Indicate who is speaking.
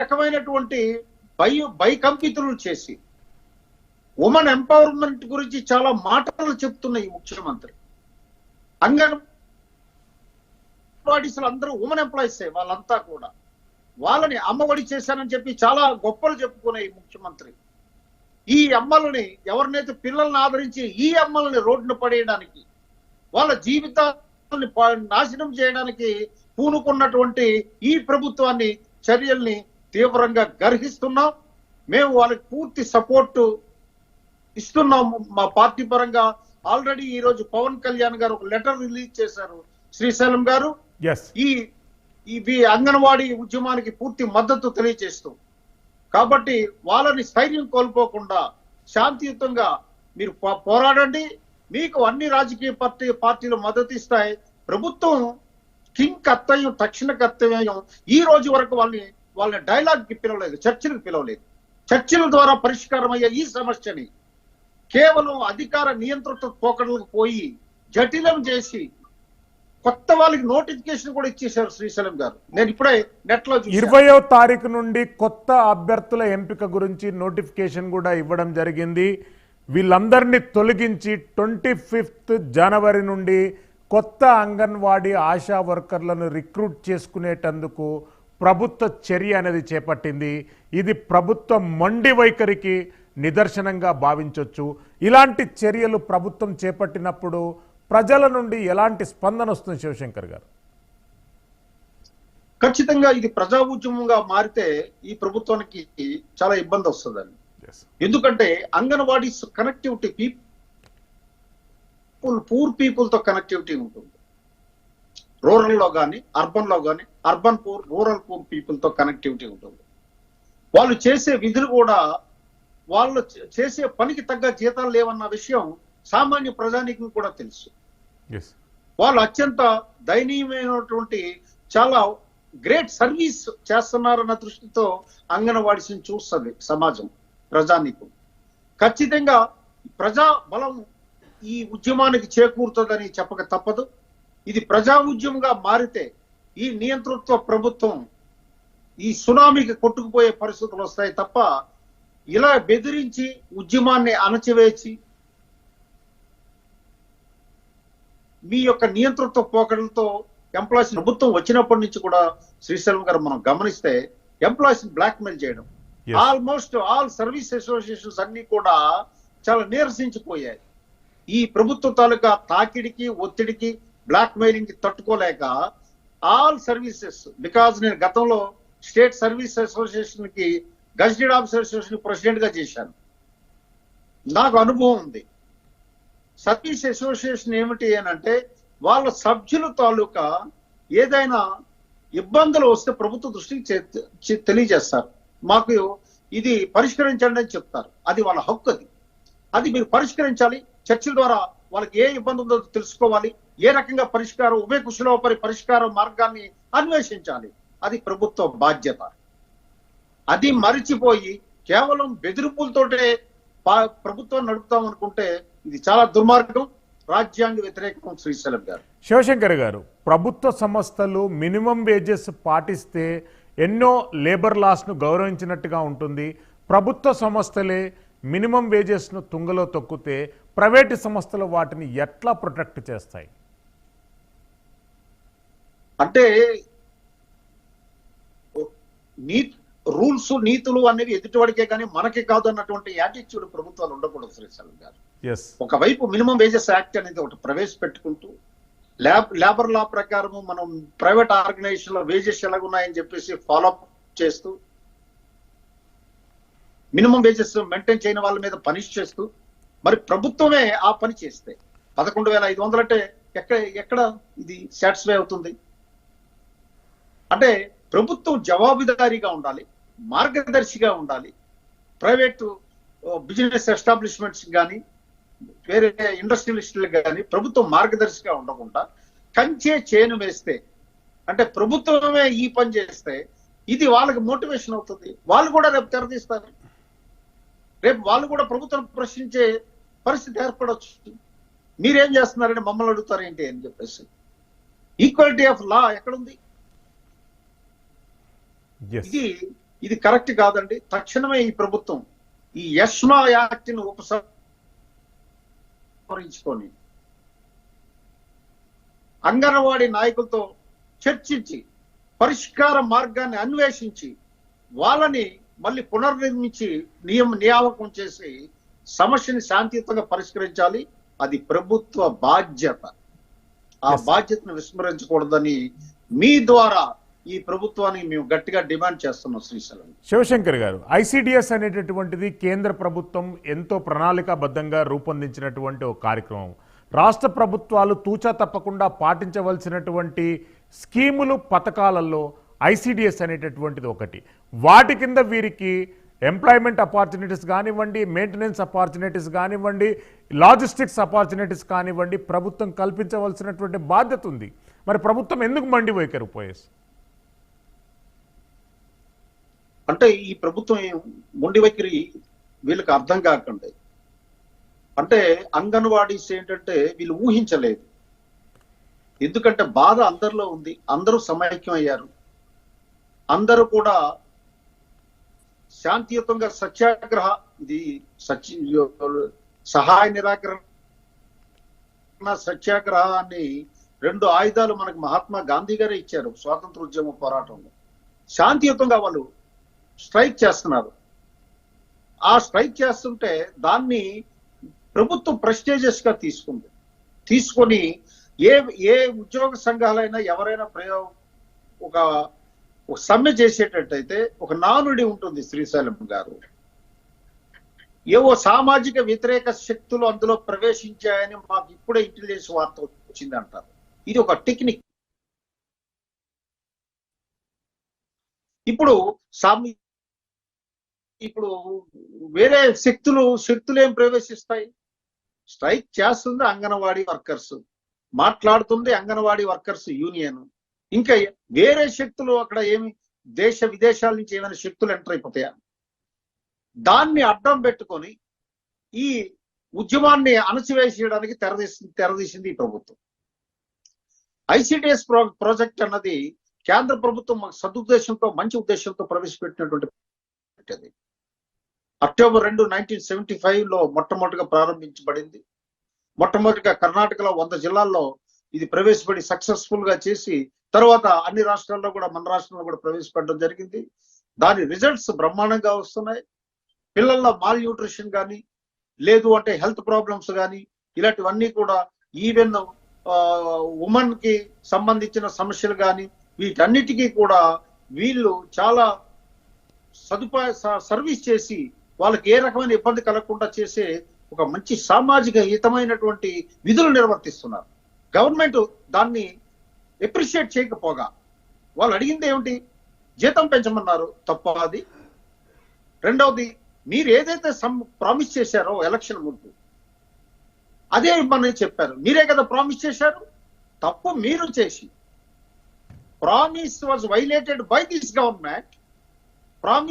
Speaker 1: రకమైనటువంటి భయ భయకంపితులు చేసి ఉమెన్ ఎంపవర్మెంట్ గురించి చాలా మాటలు చెప్తున్న ఈ ముఖ్యమంత్రి. అంగన్వాడీస్ అందరూ ఉమెన్ ఎంప్లాయీసే వాళ్ళంతా కూడా. వాళ్ళని అమ్మఒడి చేశానని చెప్పి చాలా గొప్పలు చెప్పుకునే ఈ ముఖ్యమంత్రి. ఈ అమ్మలని ఎవరినైతే పిల్లల్ని ఆదరించి ఈ అమ్మల్ని రోడ్డున పడేయడానికి వాళ్ళ జీవితాన్ని నాశనం చేయడానికి పూనుకున్నటువంటి ఈ ప్రభుత్వాన్ని చర్యల్ని తీవ్రంగా గర్హిస్తున్నాం మేము వాళ్ళకి పూర్తి సపోర్టు ఇస్తున్నాం. మా పార్టీ పరంగా ఆల్రెడీ ఈ రోజు పవన్ కళ్యాణ్ గారు ఒక లెటర్ రిలీజ్ చేశారు శ్రీశైలం గారు. ఈ ఇవి అంగన్వాడీ ఉద్యమానికి పూర్తి మద్దతు తెలియజేస్తూ. కాబట్టి వాళ్ళని స్థైర్యం కోల్పోకుండా శాంతియుతంగా మీరు పోరాడండి. మీకు అన్ని రాజకీయ పార్టీ పార్టీలు మద్దతు ఇస్తాయి. ప్రభుత్వం కింగ్ కర్తవ్యం తక్షణ కర్తవ్యం ఈ రోజు వరకు వాళ్ళని వాళ్ళని డైలాగ్కి పిలవలేదు చర్చలకు పిలవలేదు. చర్చల ద్వారా పరిష్కారం అయ్యే ఈ సమస్యని కేవలం అధికార నియంత్రిత పోకడలకు పోయి జటిలం చేసి కొత్త వాళ్ళకి నోటిఫికేషన్ కూడా ఇచ్చేశారు శ్రీశైలం గారు. నేను ఇప్పుడే నెట్లో
Speaker 2: ఇరవయో తారీఖు నుండి కొత్త అభ్యర్థుల ఎంపిక గురించి నోటిఫికేషన్ కూడా ఇవ్వడం జరిగింది. వీళ్ళందరినీ తొలగించి ట్వంటీ ఫిఫ్త్ జనవరి నుండి కొత్త అంగన్వాడీ ఆశా వర్కర్లను రిక్రూట్ చేసుకునేటందుకు ప్రభుత్వ చర్య అనేది చేపట్టింది. ఇది ప్రభుత్వ మొండి వైఖరికి నిదర్శనంగా భావించవచ్చు ఇలాంటి చర్యలు ప్రభుత్వం చేపట్టినప్పుడు ప్రజల నుండి ఎలాంటి స్పందన వస్తుంది శివశంకర్ గారు?
Speaker 1: ఖచ్చితంగా ఇది ప్రజా ఉద్యమంగా మారితే ఈ ప్రభుత్వానికి చాలా ఇబ్బంది వస్తుందండి. ఎందుకంటే అంగన్వాడీస్ కనెక్టివిటీ పీపుల్ పూర్ పీపుల్తో కనెక్టివిటీ ఉంటుంది. రూరల్లో కానీ అర్బన్లో కానీ అర్బన్ పూర్ రూరల్ పూర్ పీపుల్తో కనెక్టివిటీ ఉంటుంది. వాళ్ళు చేసే విధులు కూడా వాళ్ళు చేసే పనికి తగ్గ జీతాలు లేవన్న విషయం సామాన్య ప్రజానికి కూడా తెలుసు. వాళ్ళు అత్యంత దయనీయమైనటువంటి చాలా గ్రేట్ సర్వీస్ చేస్తున్నారన్న దృష్టితో అంగన్వాడీని చూస్తుంది సమాజం ప్రజానీకం. ఖచ్చితంగా ప్రజా బలం ఈ ఉద్యమానికి చేకూరుతుందని చెప్పక తప్పదు. ఇది ప్రజా ఉద్యమంగా మారితే ఈ నియంతృత్వ ప్రభుత్వం ఈ సునామీకి కొట్టుకుపోయే పరిస్థితులు వస్తాయి తప్ప ఇలా బెదిరించి ఉద్యమాన్ని అణచివేసి మీ యొక్క నియంతృత్వ పోకడలతో ఎంప్లాయీస్ ప్రభుత్వం వచ్చినప్పటి నుంచి కూడా శ్రీశైలం గారు మనం గమనిస్తే ఎంప్లాయీస్ బ్లాక్ మెయిల్ చేయడం. ఆల్మోస్ట్ ఆల్ సర్వీస్ అసోసియేషన్స్ అన్ని కూడా చాలా నీరసించిపోయాయి ఈ ప్రభుత్వ తాలూకా తాకిడికి ఒత్తిడికి బ్లాక్ మెయిలింగ్ తట్టుకోలేక ఆల్ సర్వీసెస్ బికాజ్ నేను గతంలో స్టేట్ సర్వీస్ అసోసియేషన్కి గజిటెడ్ ఆఫీసర్ అసోసియేషన్ ప్రెసిడెంట్గా చేశాను. నాకు అనుభవం ఉంది. సర్వీస్ అసోసియేషన్ ఏమిటి అని అంటే వాళ్ళ సభ్యుల తాలూకా ఏదైనా ఇబ్బందులు వస్తే ప్రభుత్వ దృష్టికి చే- తెలియజేస్తారు. మాకు ఇది పరిష్కరించండి అని చెప్తారు. అది వాళ్ళ హక్కు అది. అది మీరు పరిష్కరించాలి. చర్చల ద్వారా వాళ్ళకి ఏ ఇబ్బంది ఉందో తెలుసుకోవాలి. ఏ రకంగా పరిష్కారం ఉభయ కుశలోపరి పరిష్కార మార్గాన్ని అన్వేషించాలి? అది ప్రభుత్వ బాధ్యత. అది మరిచిపోయి కేవలం బెదిరింపులతోటే పా- ప్రభుత్వం నడుపుతాం అనుకుంటే ఇది చాలా దుర్మార్గం. రాజ్యాంగ వ్యతిరేకం శ్రీశైలం గారు.
Speaker 2: శివశంకర్ గారు ప్రభుత్వ సంస్థలు మినిమం వేజెస్ పాటిస్తే ఎన్నో లేబర్ లాస్ను గౌరవించినట్టుగా ఉంటుంది. ప్రభుత్వ సంస్థలే మినిమం వేజెస్ను తుంగలో తొక్కితే ప్రైవేటు సంస్థలు వాటిని ఎట్లా ప్రొటెక్ట్ చేస్తాయి?
Speaker 1: అంటే నీ రూల్స్ నీతులు అనేవి ఎదుటివాడికే కానీ మనకి కాదు అన్నటువంటి యాటిట్యూడ్ ప్రభుత్వాలు ఉండకూడదు శ్రీశైలం గారు. ఒకవైపు మినిమం వేజెస్ యాక్ట్ అనేది ఒకటి ప్రవేశపెట్టుకుంటూ ల్యాబ్ లేబర్ లా ప్రకారము మనం ప్రైవేట్ ఆర్గనైజేషన్లో వేజెస్ ఎలాగున్నాయని చెప్పేసి ఫాలో అప్ చేస్తూ మినిమం వేజెస్ మెయింటైన్ చేయని వాళ్ళ మీద పనిష్ చేస్తూ మరి ప్రభుత్వమే ఆ పని చేస్తే పదకొండు వేల ఐదు వందలు అంటే ఎక్కడ ఎక్కడ ఇది సాటిస్ఫై అవుతుంది? అంటే ప్రభుత్వం జవాబుదారీగా ఉండాలి మార్గదర్శిగా ఉండాలి. ప్రైవేటు బిజినెస్ ఎస్టాబ్లిష్మెంట్స్ కానీ వేరే ఇండస్ట్రియలిస్టులకు కానీ ప్రభుత్వం మార్గదర్శిగా ఉండకుండా కంచే చేను వేస్తే అంటే ప్రభుత్వమే ఈ పని చేస్తే ఇది వాళ్ళకి మోటివేషన్ అవుతుంది. వాళ్ళు కూడా రేపు తెరదీస్తారు. రేపు వాళ్ళు కూడా ప్రభుత్వం ప్రశ్నించే పరిస్థితి ఏర్పడవచ్చు మీరేం చేస్తున్నారని మమ్మల్ని అడుగుతారు ఏంటి అని చెప్పేసి. ఈక్వాలిటీ ఆఫ్ లా ఎక్కడుంది? ఇది ఇది కరెక్ట్ కాదండి. తక్షణమే ఈ ప్రభుత్వం ఈ యష్మా యాక్ట్ని ఉపసంహరించుకొని అంగన్వాడీ నాయకులతో చర్చించి పరిష్కార మార్గాన్ని అన్వేషించి వాళ్ళని మళ్ళీ పునర్నిర్మించి నియమ నియామకం చేసి సమస్యని శాంతియుతంగా పరిష్కరించాలి. అది ప్రభుత్వ బాధ్యత. ఆ. బాధ్యతను విస్మరించకూడదని మీ ద్వారా ఈ ప్రభుత్వాన్ని మేము గట్టిగా డిమాండ్ చేస్తున్నాం శ్రీశైలం.
Speaker 2: శివశంకర్ గారు ఐసిడిఎస్ అనేటటువంటిది కేంద్ర ప్రభుత్వం ఎంతో ప్రణాళికాబద్ధంగా రూపొందించినటువంటి ఒక కార్యక్రమం. రాష్ట్ర ప్రభుత్వాలు తూచా తప్పకుండా పాటించవలసినటువంటి స్కీములు పథకాలలో ఐసిడిఎస్ అనేటటువంటిది ఒకటి. వాటి కింద వీరికి ఎంప్లాయ్మెంట్ అపార్చునిటీస్ కానివ్వండి మెయింటెనెన్స్ అపార్చునిటీస్ కానివ్వండి లాజిస్టిక్స్ అపార్చునిటీస్ కానివ్వండి ప్రభుత్వం కల్పించవలసినటువంటి బాధ్యత ఉంది. మరి ప్రభుత్వం ఎందుకు మండి వైఖరి పోయేసి
Speaker 1: అంటే ఈ ప్రభుత్వం ఏం- మొండి వైఖరి వీళ్ళకి అర్థం కాకండి. అంటే అంగన్వాడీస్ ఏంటంటే వీళ్ళు ఊహించలేదు. ఎందుకంటే బాధ అందరిలో ఉంది. అందరూ సమైక్యం అయ్యారు అందరూ కూడా శాంతియుతంగా సత్యాగ్రహ ఇది సత్య సహాయ నిరాకరణ సత్యాగ్రహాన్ని రెండు ఆయుధాలు మనకు మహాత్మా గాంధీ గారే ఇచ్చారు. స్వాతంత్ర ఉద్యమ పోరాటంలో. శాంతియుతంగా వాళ్ళు స్ట్రైక్ చేస్తున్నారు. ఆ స్ట్రైక్ చేస్తుంటే దాన్ని ప్రభుత్వం ప్రెస్టేజియస్గా తీసుకుంది. తీసుకొని ఏ ఏ ఉద్యోగ సంఘాలైనా ఎవరైనా ప్రయోగం ఒక ఒక సమ్మె చేసేటట్టయితే ఒక నానుడి ఉంటుంది శ్రీశైలం గారు. ఏవో సామాజిక వ్యతిరేక శక్తులు అందులో ప్రవేశించాయని మాకు ఇప్పుడే ఇంటెలిజెన్స్ వార్త వచ్చింది అంటారు ఇది ఒక టెక్నిక్. ఇప్పుడు సామి ఇప్పుడు వేరే శక్తులు శక్తులు ఏం ప్రవేశిస్తాయి? స్ట్రైక్ చేస్తుంది అంగన్వాడీ వర్కర్స్. మాట్లాడుతుంది అంగన్వాడీ వర్కర్స్ యూనియన్. ఇంకా వేరే శక్తులు అక్కడ ఏమి? దేశ విదేశాల నుంచి ఏమైనా శక్తులు ఎంటర్ అయిపోతాయా? దాన్ని అడ్డం పెట్టుకొని ఈ ఉద్యమాన్ని అణచివేసేయడానికి తెరదీసింది తెరదీసింది ఈ ప్రభుత్వం. ఐసిడిఎస్ ప్రాజెక్ట్ అన్నది కేంద్ర ప్రభుత్వం మాకు సదుద్దేశంతో మంచి ఉద్దేశంతో ప్రవేశపెట్టినటువంటి అక్టోబర్ రెండు నైన్టీన్ సెవెంటీ ఫైవ్లో మొట్టమొదటిగా ప్రారంభించబడింది. మొట్టమొదటిగా కర్ణాటకలో వంద జిల్లాల్లో ఇది ప్రవేశపడి సక్సెస్ఫుల్గా చేసి తర్వాత అన్ని రాష్ట్రాల్లో కూడా మన రాష్ట్రంలో కూడా ప్రవేశపెట్టడం జరిగింది. దాని రిజల్ట్స్ బ్రహ్మాండంగా వస్తున్నాయి. పిల్లల్లో మాల్ న్యూట్రిషన్ కానీ లేదు అంటే హెల్త్ ప్రాబ్లమ్స్ కానీ ఇలాంటివన్నీ కూడా ఈవెన్ ఉమెన్కి సంబంధించిన సమస్యలు కానీ వీటన్నిటికీ కూడా వీళ్ళు చాలా సదుపాయ సర్వీస్ చేసి వాళ్ళకి ఏ రకమైన ఇబ్బంది కలగకుండా చేసే ఒక మంచి సామాజిక హితమైనటువంటి విధులు నిర్వర్తిస్తున్నారు. గవర్నమెంట్ దాన్ని ఎప్రిషియేట్ చేయకపోగా వాళ్ళు అడిగింది ఏమిటి? జీతం పెంచమన్నారు తప్ప అది. రెండవది మీరు ఏదైతే ప్రామిస్ చేశారో ఎలక్షన్ ముందు అదే ఇబ్బంది చెప్పారు. మీరే కదా ప్రామిస్ చేశారు? తప్పు మీరు చేసి. Promise was violated by this government promise